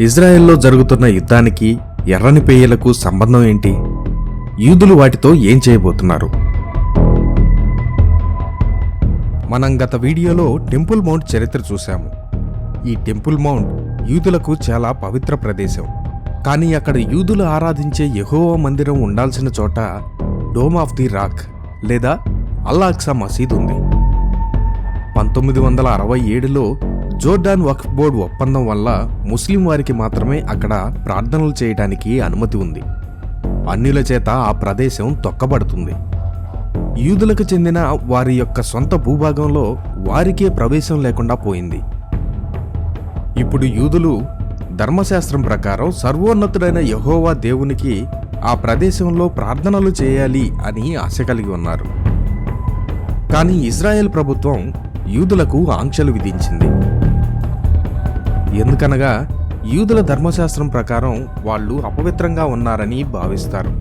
ఇజ్రాయెల్లో జరుగుతున్న యుద్ధానికి ఎర్రని పేయలకు సంబంధం ఏంటి? యూదులు వాటితో ఏం చేయబోతున్నారు? మనం గత వీడియోలో టెంపుల్ మౌంట్ చరిత్ర చూశాము. ఈ టెంపుల్ మౌంట్ యూదులకు చాలా పవిత్ర ప్రదేశం. కానీ అక్కడ యూదులు ఆరాధించే యహోవా మందిరం ఉండాల్సిన చోట డోమ్ ఆఫ్ ది రాక్ లేదా అల్లాక్సా మసీద్ ఉంది. పంతొమ్మిది వందల అరవై ఏడులో జోర్డాన్ వక్ఫ్ బోర్డు ఒప్పందం వల్ల ముస్లిం వారికి మాత్రమే అక్కడ ప్రార్థనలు చేయడానికి అనుమతి ఉంది. అన్యుల చేత ఆ ప్రదేశం తొక్కబడుతుంది. యూదులకు చెందిన వారి యొక్క సొంత భూభాగంలో వారికే ప్రవేశం లేకుండా పోయింది. ఇప్పుడు యూదులు ధర్మశాస్త్రం ప్రకారం సర్వోన్నతుడైన యహోవా దేవునికి ఆ ప్రదేశంలో ప్రార్థనలు చేయాలి అని ఆశ కలిగి ఉన్నారు. కానీ ఇజ్రాయెల్ ప్రభుత్వం యూదులకు ఆంక్షలు విధించింది. ఎందుకనగా యూదుల ధర్మశాస్త్రం ప్రకారం వాళ్ళు అపవిత్రంగా ఉన్నారని భావిస్తారు.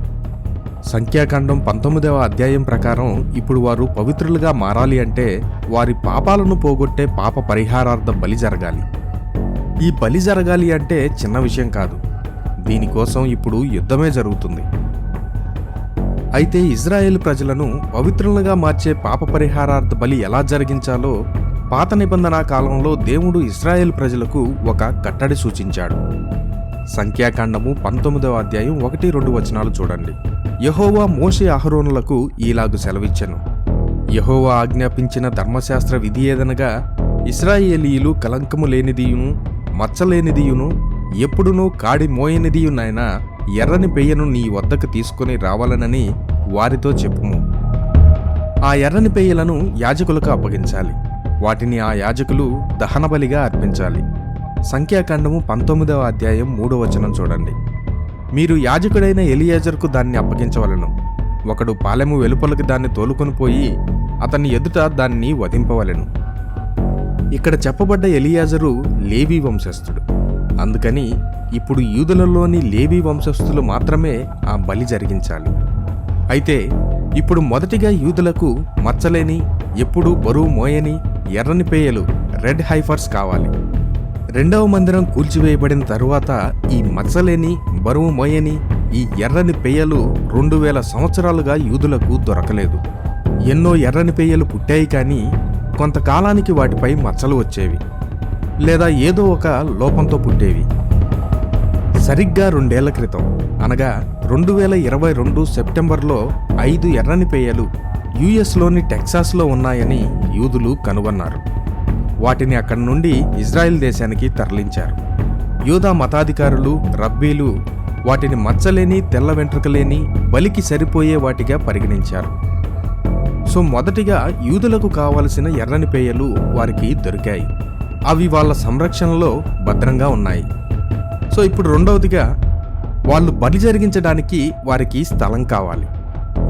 సంఖ్యాకాండం పంతొమ్మిదవ అధ్యాయం ప్రకారం ఇప్పుడు వారు పవిత్రులుగా మారాలి అంటే వారి పాపాలను పోగొట్టే పాప పరిహారార్థ బలి జరగాలి. ఈ బలి జరగాలి అంటే చిన్న విషయం కాదు. దీనికోసం ఇప్పుడు యుద్ధమే జరుగుతుంది. అయితే ఇజ్రాయెల్ ప్రజలను పవిత్రులుగా మార్చే పాప పరిహారార్థ బలి ఎలా జరిగించాలో పాత నిబంధన కాలంలో దేవుడు ఇస్రాయేల్ ప్రజలకు ఒక కట్టడి సూచించాడు. సంఖ్యాకాండము పంతొమ్మిదవ అధ్యాయం ఒకటి రెండు వచనాలు చూడండి. యహోవా మోషే అహరోనులకు ఈలాగు సెలవిచ్చెను. యహోవా ఆజ్ఞాపించిన ధర్మశాస్త్ర విధి ఏదనగా ఇస్రాయేలీలు కలంకము లేనిదియును మచ్చలేనిదియును ఎప్పుడునూ కాడి మోయనిదియునైనా ఎర్రని పెయ్యను నీ వద్దకు తీసుకుని రావాలనని వారితో చెప్పుము. ఆ ఎర్రని పెయ్యలను యాజకులకు అప్పగించాలి. వాటిని ఆ యాజకులు దహనబలిగా అర్పించాలి. సంఖ్యాకాండము పంతొమ్మిదవ అధ్యాయం మూడో వచనం చూడండి. మీరు యాజకుడైన ఎలియాజర్కు దాన్ని అప్పగించవలను. ఒకడు పాలెము వెలుపలకి దాన్ని తోలుకొని పోయి అతని ఎదుట దాన్ని వధింపవలెను. ఇక్కడ చెప్పబడ్డ ఎలియాజరు లేవీ వంశస్థుడు. అందుకని ఇప్పుడు యూదులలోని లేవీ వంశస్థులు మాత్రమే ఆ బలి జరిగించాలి. అయితే ఇప్పుడు మొదటిగా యూదులకు మచ్చలేని ఎప్పుడు బరువు మోయని ఎర్రని పేయలు రెడ్ హైఫర్స్ కావాలి. రెండవ మందిరం కూల్చివేయబడిన తరువాత ఈ మచ్చలేని బరువు మోయని ఈ ఎర్రని పేయలు రెండు వేల సంవత్సరాలుగా యూదులకు దొరకలేదు. ఎన్నో ఎర్రని పేయలు పుట్టాయి కానీ కొంతకాలానికి వాటిపై మచ్చలు వచ్చేవి. లేదా ఏదో ఒక లోపంతో పుట్టేవి. సరిగ్గా రెండేళ్ళ క్రితం. అనగా రెండు వేల ఇరవై రెండు సెప్టెంబర్లో ఐదు ఎర్రని పేయలు యుఎస్లోని టెక్సాస్లో ఉన్నాయని యూదులు కనుగొన్నారు. వాటిని అక్కడి నుండి ఇజ్రాయెల్ దేశానికి తరలించారు. యూదా మతాధికారులు రబ్బీలు వాటిని మచ్చలేని తెల్ల వెంట్రుకలేని బలికి సరిపోయే వాటిగా పరిగణించారు. సో మొదటిగా యూదులకు కావలసిన ఎర్రని పేయలు వారికి దొరికాయి. అవి వాళ్ళ సంరక్షణలో భద్రంగా ఉన్నాయి. సో ఇప్పుడు రెండవదిగా వాళ్ళు బలి జరిగించడానికి వారికి స్థలం కావాలి.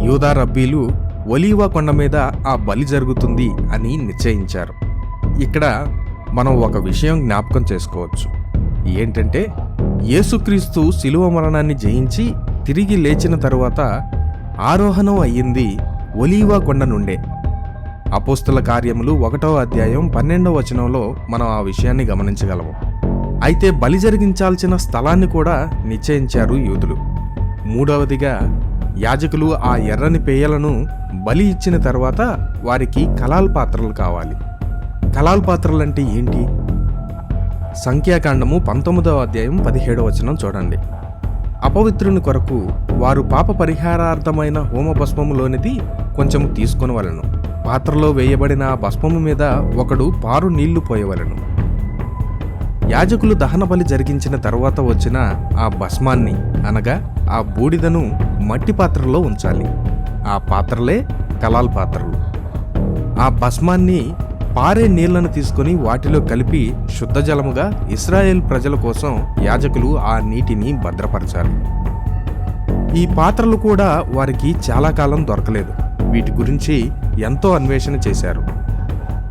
యూదా రబ్బీలు ఒలీవా కొండ మీద ఆ బలి జరుగుతుంది అని నిశ్చయించారు. ఇక్కడ మనం ఒక విషయం జ్ఞాపకం చేసుకోవచ్చు. ఏంటంటే యేసుక్రీస్తు శిలువ మరణాన్ని జయించి తిరిగి లేచిన తరువాత ఆరోహణం అయ్యింది ఒలీవా కొండ నుండే. అపోస్తుల కార్యములు ఒకటో అధ్యాయం పన్నెండవ వచనంలో మనం ఆ విషయాన్ని గమనించగలము. అయితే బలి జరిగించాల్సిన స్థలాన్ని కూడా నిశ్చయించారు యూదులు. మూడవదిగా యాజకులు ఆ ఎర్రని పేయలను బలి ఇచ్చిన తర్వాత వారికి కలాల్ పాత్రలు కావాలి. కలాల్ పాత్రలంటే ఏంటి? సంఖ్యాకాండము పంతొమ్మిదవ అధ్యాయం పదిహేడవ వచనం చూడండి. అపవిత్రుని కొరకు వారు పాప పరిహారార్థమైన హోమ భస్మములోనిది కొంచెము తీసుకొనవలను. పాత్రలో వేయబడిన ఆ భస్మము మీద ఒకడు పారు నీళ్ళు పోయవలను. యాజకులు దహన బలి జరిగించిన తరువాత వచ్చిన ఆ భస్మాన్ని అనగా ఆ బూడిదను మట్టి పాత్రలో ఉంచాలి. ఆ పాత్రలే కలాల్ పాత్రలు. ఆ భస్మాన్ని పారే నీళ్ళను తీసుకొని వాటిలో కలిపి శుద్ధ జలముగా ఇస్రాయేల్ ప్రజల కోసం యాజకులు ఆ నీటిని భద్రపరచాలి. ఈ పాత్రలు కూడా వారికి చాలా కాలం దొరకలేదు. వీటి గురించి ఎంతో అన్వేషణ చేశారు.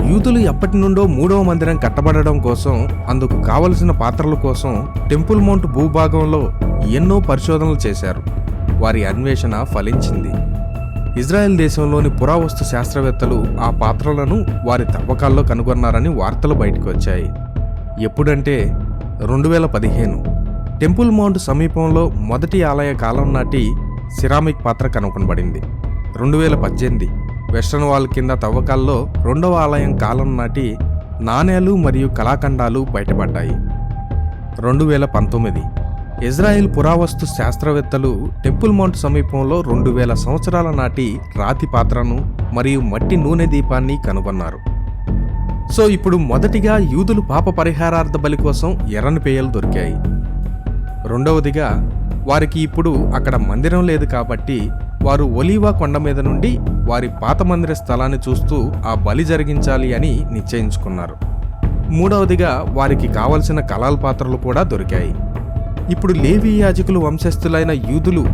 యూదులు ఎప్పటి నుండో మూడవ మందిరం కట్టబడడం కోసం అందుకు కావలసిన పాత్రల కోసం టెంపుల్ మౌంట్ భూభాగంలో ఎన్నో పరిశోధనలు చేశారు. వారి అన్వేషణ ఫలించింది. ఇజ్రాయెల్ దేశంలోని పురావస్తు శాస్త్రవేత్తలు ఆ పాత్రలను వారి తవ్వకాల్లో కనుగొన్నారని వార్తలు బయటకు వచ్చాయి. ఎప్పుడంటే రెండు వేల పదిహేను. టెంపుల్ మౌంట్ సమీపంలో మొదటి ఆలయ కాలం నాటి సిరామిక్ పాత్ర కనుగొనబడింది. రెండు వేల పద్దెనిమిది వెస్ట్రన్ వాల్ కింద తవ్వకాల్లో రెండవ ఆలయం కాలం నాటి నాణేలు మరియు కళాఖండాలు బయటపడ్డాయి. రెండు వేల పంతొమ్మిది ఇజ్రాయెల్ పురావస్తు శాస్త్రవేత్తలు టెంపుల్ మౌంట్ సమీపంలో రెండు వేల సంవత్సరాల నాటి రాతి పాత్రను మరియు మట్టి నూనె దీపాన్ని కనుగొన్నారు. సో ఇప్పుడు మొదటిగా యూదులు పాప పరిహారార్థ బలి కోసం ఎర్రని పేయలు దొరికాయి. రెండవదిగా వారికి ఇప్పుడు అక్కడ మందిరం లేదు కాబట్టి వారు ఒలీవా కొండ మీద నుండి వారి పాత మందిర స్థలాన్ని చూస్తూ ఆ బలి జరిగించాలి అని నిశ్చయించుకున్నారు. మూడవదిగా వారికి కావలసిన కళాల పాత్రలు కూడా దొరికాయి. ఇప్పుడు లేవి యాజకులు వంశస్థులైన యూదులు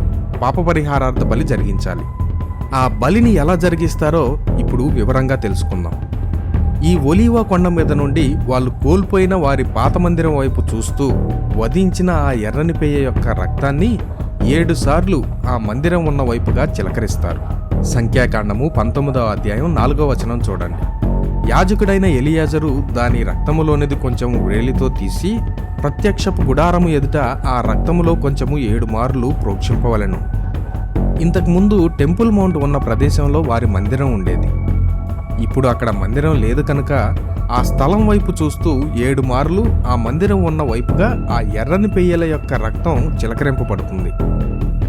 పాప పరిహారార్థ బలి జరిగించాలి. ఆ బలిని ఎలా జరిగిస్తారో ఇప్పుడు వివరంగా తెలుసుకుందాం. ఈ ఒలీవా కొండ మీద నుండి వాళ్ళు కోల్పోయిన వారి పాత మందిరం వైపు చూస్తూ వధించిన ఆ ఎర్రని పేయ యొక్క రక్తాన్ని ఏడుసార్లు ఆ మందిరం ఉన్న వైపుగా చిలకరిస్తారు. సంఖ్యాకాండము పంతొమ్మిదవ అధ్యాయం నాలుగవ వచనం చూడండి. యాజకుడైన ఎలియాజరు దాని రక్తములోనిది కొంచెం వ్రేలితో తీసి ప్రత్యక్షపు గుడారము ఎదుట ఆ రక్తములో కొంచెము ఏడు మార్లు ప్రోక్షింపవలను. ఇంతకుముందు టెంపుల్ మౌంట్ ఉన్న ప్రదేశంలో వారి మందిరం ఉండేది. ఇప్పుడు అక్కడ మందిరం లేదు కనుక ఆ స్థలం వైపు చూస్తూ ఏడు మార్లు ఆ మందిరం ఉన్న వైపుగా ఆ ఎర్రని పెయ్యల యొక్క రక్తం చిలకరింపబడుతుంది.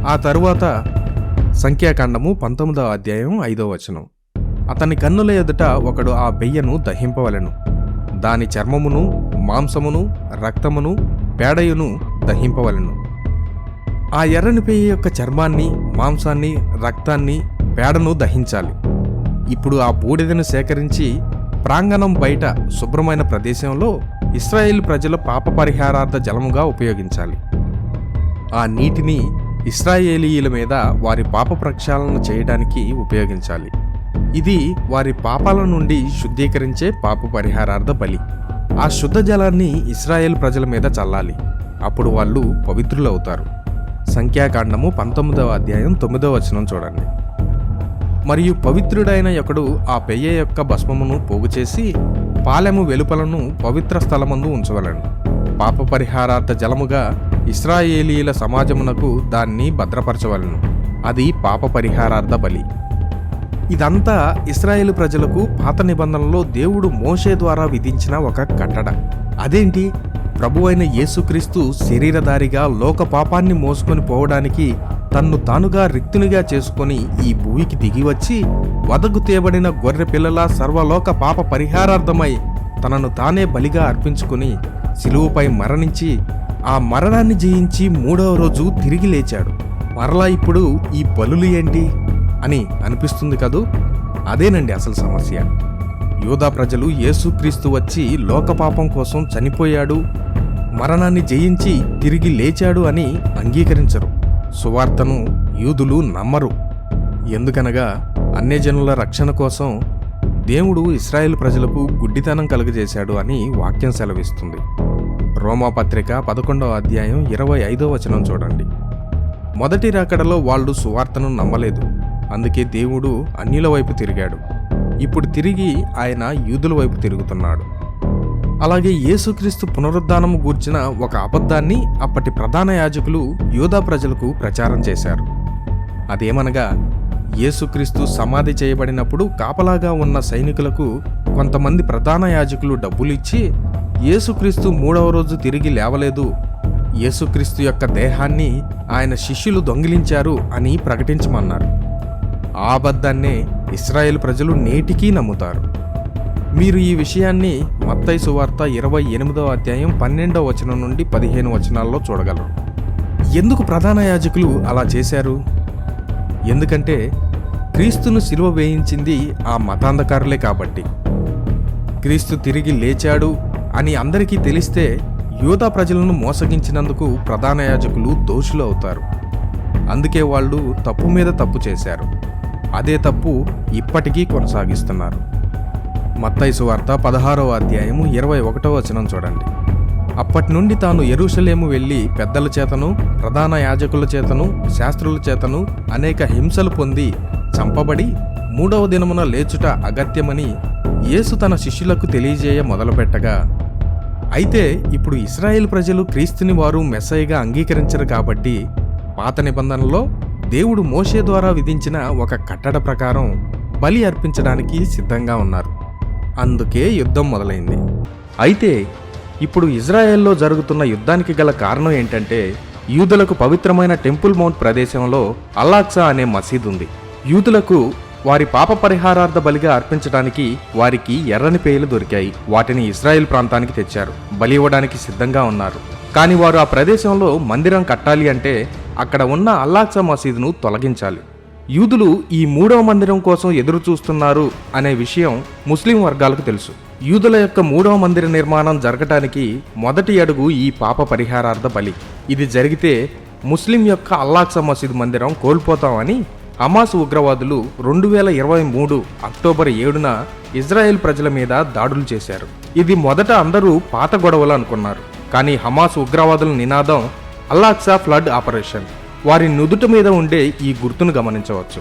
ఆ తరువాత సంఖ్యాకాండము పంతొమ్మిదవ అధ్యాయం ఐదో వచనం. అతని కన్నుల ఎదుట ఒకడు ఆ పెయ్యను దహింపవలెను. దాని చర్మమును మాంసమును రక్తమును పేడయును దహింపవలెను. ఆ ఎర్రని పేయ యొక్క చర్మాన్ని మాంసాన్ని రక్తాన్ని పేడను దహించాలి. ఇప్పుడు ఆ బూడిదను సేకరించి ప్రాంగణం బయట శుభ్రమైన ప్రదేశంలో ఇస్రాయేల్ ప్రజల పాప పరిహారార్థ జలముగా ఉపయోగించాలి. ఆ నీటిని ఇస్రాయేలీయుల మీద వారి పాప ప్రక్షాళన చేయడానికి ఉపయోగించాలి. ఇది వారి పాపాల నుండి శుద్ధీకరించే పాప పరిహారార్థ బలి. ఆ శుద్ధ జలాన్ని ఇస్రాయేల్ ప్రజల మీద చల్లాలి. అప్పుడు వాళ్ళు పవిత్రులవుతారు. సంఖ్యాకాండము పంతొమ్మిదవ అధ్యాయం తొమ్మిదవ వచనం చూడండి. మరియు పవిత్రుడైన ఒకడు ఆ పెయ్య యొక్క భస్మమును పోగు చేసి పాలెము వెలుపలను పవిత్ర స్థలమందు ఉంచవలను. పాప పరిహారార్థ జలముగా ఇస్రాయేలీల సమాజమునకు దాన్ని భద్రపరచవలను. అది పాప పరిహారార్థ బలి. ఇదంతా ఇస్రాయేల్ ప్రజలకు పాత నిబంధనలో దేవుడు మోషే ద్వారా విధించిన ఒక కట్టడ. అదేంటి? ప్రభువైన యేసుక్రీస్తు శరీరధారిగా లోక పాపాన్ని మోసుకొని పోవడానికి తన్ను తానుగా రిక్తునిగా చేసుకొని ఈ భూమికి దిగి వచ్చి వదకు తేబడిన గొర్రె పిల్లల సర్వలోక పాప పరిహారార్థమై తనను తానే బలిగా అర్పించుకుని శిలువుపై మరణించి ఆ మరణాన్ని జయించి మూడవ రోజు తిరిగి లేచాడు. మరలా ఇప్పుడు ఈ బలులు ఏంటి? అని అనిపిస్తుంది కదూ? అదేనండి అసలు సమస్య. యోధా ప్రజలు యేసుక్రీస్తు వచ్చి లోకపాపం కోసం చనిపోయాడు మరణాన్ని జయించి తిరిగి లేచాడు అని అంగీకరించరు. సువార్తను యూదులు నమ్మరు. ఎందుకనగా అన్యజనుల రక్షణ కోసం దేవుడు ఇస్రాయేల్ ప్రజలకు గుడ్డితనం కలుగజేశాడు అని వాక్యం సెలవిస్తుంది. రోమాపత్రిక పదకొండవ అధ్యాయం ఇరవై ఐదో వచనం చూడండి. మొదటి రాకడలో వాళ్ళు సువార్తను నమ్మలేదు. అందుకే దేవుడు అన్యుల వైపు తిరిగాడు. ఇప్పుడు తిరిగి ఆయన యూదుల వైపు తిరుగుతున్నాడు. అలాగే యేసుక్రీస్తు పునరుద్ధానము గూర్చిన ఒక అబద్ధాన్ని అప్పటి ప్రధాన యాజకులు యూదా ప్రజలకు ప్రచారం చేశారు. అదేమనగా యేసుక్రీస్తు సమాధి చేయబడినప్పుడు కాపలాగా ఉన్న సైనికులకు కొంతమంది ప్రధాన యాజకులు డబ్బులిచ్చి యేసుక్రీస్తు మూడవ రోజు తిరిగి లేవలేదు యేసుక్రీస్తు యొక్క దేహాన్ని ఆయన శిష్యులు దొంగిలించారు అని ప్రకటించమన్నారు. ఆ అబద్ధాన్నే ఇస్రాయేల్ ప్రజలు నేటికీ నమ్ముతారు. మీరు ఈ విషయాన్ని మత్తయి సువార్త ఇరవై ఎనిమిదవ అధ్యాయం పన్నెండవ వచనం నుండి పదిహేను వచనాల్లో చూడగలరు. ఎందుకు ప్రధాన యాజకులు అలా చేశారు? ఎందుకంటే క్రీస్తును సిలువ వేయించింది ఆ మతాంధకారులే కాబట్టి. క్రీస్తు తిరిగి లేచాడు అని అందరికీ తెలిస్తే యూదా ప్రజలను మోసగించినందుకు ప్రధాన యాజకులు దోషులు అవుతారు. అందుకే వాళ్ళు తప్పు మీద తప్పు చేశారు. అదే తప్పు ఇప్పటికీ కొనసాగిస్తున్నారు. మత్తైసు వార్త పదహారవ అధ్యాయము ఇరవై ఒకటవ వచనం చూడండి. అప్పటి నుండి తాను ఎరుషలేము వెళ్ళి పెద్దల చేతను ప్రధాన యాజకుల చేతను శాస్త్రుల చేతను అనేక హింసలు పొంది చంపబడి మూడవ దినమున లేచుట అగత్యమని యేసు తన శిష్యులకు తెలియజేయ మొదలుపెట్టగా అయితే ఇప్పుడు ఇస్రాయేల్ ప్రజలు క్రీస్తుని వారు మెస్సైగా అంగీకరించరు కాబట్టి పాత నిబంధనలో దేవుడు మోషే ద్వారా విధించిన ఒక కట్టడ ప్రకారం బలి అర్పించడానికి సిద్ధంగా ఉన్నారు. అందుకే యుద్ధం మొదలైంది. అయితే ఇప్పుడు ఇజ్రాయెల్లో జరుగుతున్న యుద్ధానికి గల కారణం ఏంటంటే యూదులకు పవిత్రమైన టెంపుల్ మౌంట్ ప్రదేశంలో అల్లాక్సా అనే మసీద్ ఉంది. యూదులకు వారి పాప పరిహారార్థ బలిగా అర్పించడానికి వారికి ఎర్రని పేయలు దొరికాయి. వాటిని ఇజ్రాయెల్ ప్రాంతానికి తెచ్చారు. బలి ఇవ్వడానికి సిద్ధంగా ఉన్నారు. కానీ వారు ఆ ప్రదేశంలో మందిరం కట్టాలి అంటే అక్కడ ఉన్న అల్లాక్సా మసీదును తొలగించాలి. యూదులు ఈ మూడవ మందిరం కోసం ఎదురు చూస్తున్నారు అనే విషయం ముస్లిం వర్గాలకు తెలుసు. యూదుల యొక్క మూడవ మందిర నిర్మాణం జరగటానికి మొదటి అడుగు ఈ పాప పరిహారార్థ బలి. ఇది జరిగితే ముస్లిం యొక్క అల్లాక్సా మసీద్ మందిరం కోల్పోతామని హమాస్ ఉగ్రవాదులు రెండు వేల ఇరవై మూడు అక్టోబర్ ఏడున ఇజ్రాయెల్ ప్రజల మీద దాడులు చేశారు. ఇది మొదట అందరూ పాత గొడవలు అనుకున్నారు. కానీ హమాస్ ఉగ్రవాదుల నినాదం అల్లాక్సా ఫ్లడ్ ఆపరేషన్. వారి నుదుట మీద ఉండే ఈ గుర్తును గమనించవచ్చు.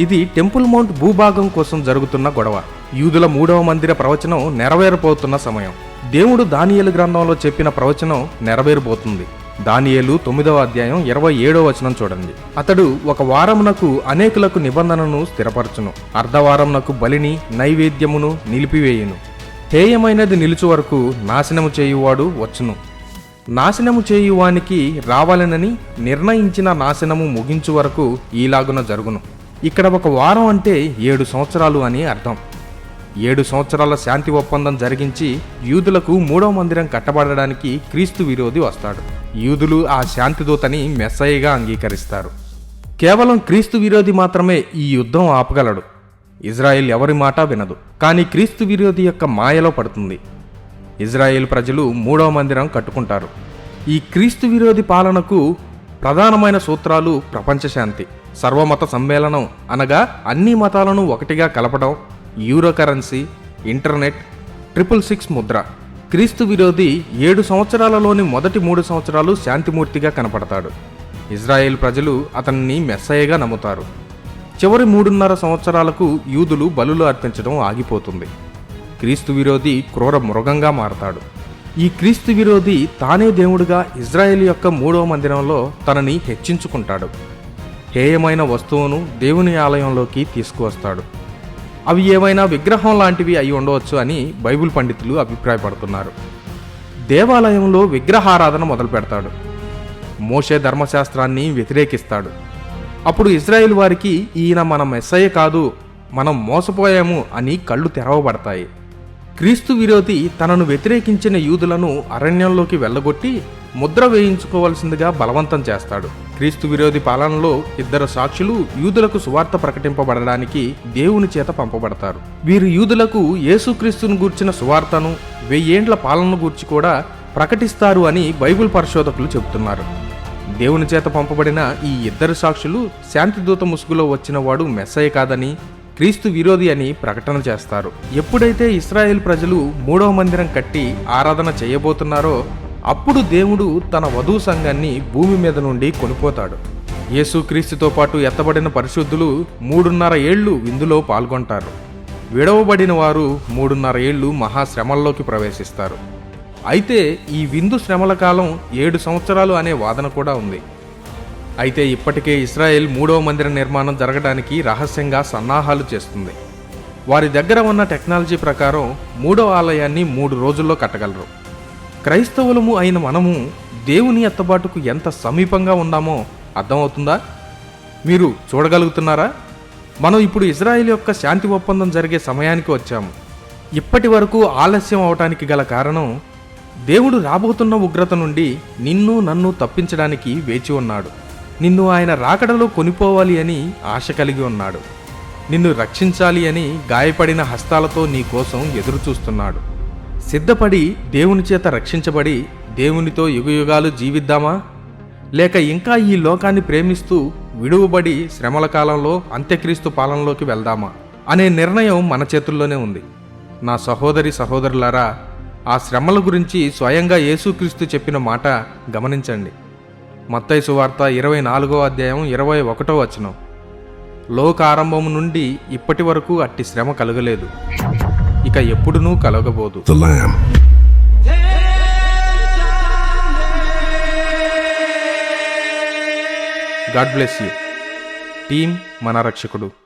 ఇది టెంపుల్ మౌంట్ భూభాగం కోసం జరుగుతున్న గొడవ. యూదుల మూడవ మందిర ప్రవచనం నెరవేరబోతున్న సమయం. దేవుడు దానియేలు గ్రంథంలో చెప్పిన ప్రవచనం నెరవేరబోతుంది. దానియేలు తొమ్మిదవ అధ్యాయం ఇరవై ఏడవ వచనం చూడండి. అతడు ఒక వారమునకు అనేకులకు నిబంధనను స్థిరపరచును. అర్ధవారమునకు బలిని నైవేద్యమును నిలిపివేయును. హేయమైనది నిలుచు వరకు నాశనము చేయువాడు వచ్చును. నాశనము చేయువానికి రావాలనని నిర్ణయించిన నాశనము ముగించు వరకు ఈలాగున జరుగును. ఇక్కడ ఒక వారం అంటే ఏడు సంవత్సరాలు అని అర్థం. ఏడు సంవత్సరాల శాంతి ఒప్పందం జరిగించి యూదులకు మూడవ మందిరం కట్టబడడానికి క్రీస్తు విరోధి వస్తాడు. యూదులు ఆ శాంతిదూతని మెస్సయ్యగా అంగీకరిస్తారు. కేవలం క్రీస్తు విరోధి మాత్రమే ఈ యుద్ధం ఆపగలడు. ఇజ్రాయెల్ ఎవరి మాట వినదు కానీ క్రీస్తు విరోధి యొక్క మాయలో పడుతుంది. ఇజ్రాయెల్ ప్రజలు మూడవ మందిరం కట్టుకుంటారు. ఈ క్రీస్తు విరోధి పాలనకు ప్రధానమైన సూత్రాలు ప్రపంచ శాంతి. సర్వమత సమ్మేళనం అనగా అన్ని మతాలను ఒకటిగా కలపడం euro currency internet triple six Mudra. క్రీస్తు విరోధి ఏడు సంవత్సరాలలోని మొదటి మూడు సంవత్సరాలు శాంతిమూర్తిగా కనపడతాడు. ఇజ్రాయెల్ ప్రజలు అతన్ని మెస్సయ్యగా నమ్ముతారు. చివరి మూడున్నర సంవత్సరాలకు యూదులు బలులు అర్పించడం ఆగిపోతుంది. క్రీస్తు విరోధి క్రూర మృగంగా మారతాడు. ఈ క్రీస్తు విరోధి తానే దేవుడుగా ఇజ్రాయెల్ యొక్క మూడవ మందిరంలో తనని హెచ్చించుకుంటాడు. హేయమైన వస్తువును దేవుని ఆలయంలోకి తీసుకువస్తాడు. అవి ఏవైనా విగ్రహం లాంటివి అయి ఉండవచ్చు అని బైబిల్ పండితులు అభిప్రాయపడుతున్నారు. దేవాలయంలో విగ్రహారాధన మొదలు పెడతాడు మోషే ధర్మశాస్త్రాన్ని వ్యతిరేకిస్తాడు. అప్పుడు ఇజ్రాయిల్ వారికి ఈయన మన మెస్సయ్య కాదు మనం మోసపోయాము అని కళ్ళు తెరవబడతాయి. క్రీస్తు విరోధి తనను వ్యతిరేకించిన యూదులను అరణ్యంలోకి వెళ్ళగొట్టి ముద్ర వేయించుకోవలసిందిగా బలవంతం చేస్తాడు. క్రీస్తు విరోధి పాలనలో ఇద్దరు సాక్షులు యూదులకు సువార్త ప్రకటింపబడడానికి దేవుని చేత పంపబడతారు. వీరు యూదులకు యేసుక్రీస్తును గూర్చిన సువార్తను వెయ్యేండ్ల పాలనను గూర్చి కూడా ప్రకటిస్తారు అని బైబిల్ పరిశోధకులు చెబుతున్నారు. దేవుని చేత పంపబడిన ఈ ఇద్దరు సాక్షులు శాంతిదూత ముసుగులో వచ్చిన వాడు మెస్సయ్య కాదని క్రీస్తు విరోధి అని ప్రకటన చేస్తారు. ఎప్పుడైతే ఇస్రాయేల్ ప్రజలు మూడవ మందిరం కట్టి ఆరాధన చేయబోతున్నారో అప్పుడు దేవుడు తన వధూ సంఘాన్ని భూమి మీద నుండి కొనిపోతాడు. యేసుక్రీస్తుతో పాటు ఎత్తబడిన పరిశుద్ధులు మూడున్నర ఏళ్ళు విందులో పాల్గొంటారు. విడవబడిన వారు మూడున్నర ఏళ్ళు మహాశ్రమల్లోకి ప్రవేశిస్తారు. అయితే ఈ విందు శ్రమల కాలం ఏడు సంవత్సరాలు అనే వాదన కూడా ఉంది. అయితే ఇప్పటికే ఇస్రాయెల్ మూడవ మందిర నిర్మాణం జరగడానికి రహస్యంగా సన్నాహాలు చేస్తుంది. వారి దగ్గర ఉన్న టెక్నాలజీ ప్రకారం మూడవ ఆలయాన్ని మూడు రోజుల్లో కట్టగలరు. క్రైస్తవులము అయిన మనము దేవుని ఎత్తబాటుకు ఎంత సమీపంగా ఉన్నామో అర్థమవుతుందా? మీరు చూడగలుగుతున్నారా? మనం ఇప్పుడు ఇజ్రాయెల్ యొక్క శాంతి ఒప్పందం జరిగే సమయానికి వచ్చాము. ఇప్పటి వరకు ఆలస్యం అవటానికి గల కారణం దేవుడు రాబోతున్న ఉగ్రత నుండి నిన్ను నన్ను తప్పించడానికి వేచి ఉన్నాడు. నిన్ను ఆయన రాకడలో కొనిపోవాలి అని ఆశ కలిగి ఉన్నాడు. నిన్ను రక్షించాలి అని గాయపడిన హస్తాలతో నీ కోసం ఎదురుచూస్తున్నాడు. సిద్ధపడి దేవుని చేత రక్షించబడి దేవునితో యుగయుగాలు జీవిద్దామా? లేక ఇంకా ఈ లోకాన్ని ప్రేమిస్తూ విడువబడి శ్రమల కాలంలో అంత్యక్రీస్తు పాలనలోకి వెళ్దామా? అనే నిర్ణయం మన చేతుల్లోనే ఉంది. నా సహోదరి సహోదరులారా ఆ శ్రమల గురించి స్వయంగా యేసుక్రీస్తు చెప్పిన మాట గమనించండి. మత్తై సువార్త ఇరవై నాలుగో అధ్యాయం ఇరవై ఒకటో వచనం. లోకారంభం నుండి ఇప్పటి వరకు అట్టి శ్రమ కలగలేదు. ఇక ఎప్పుడునూ కలగబోదు. God bless you. టీం మన రక్షకుడు.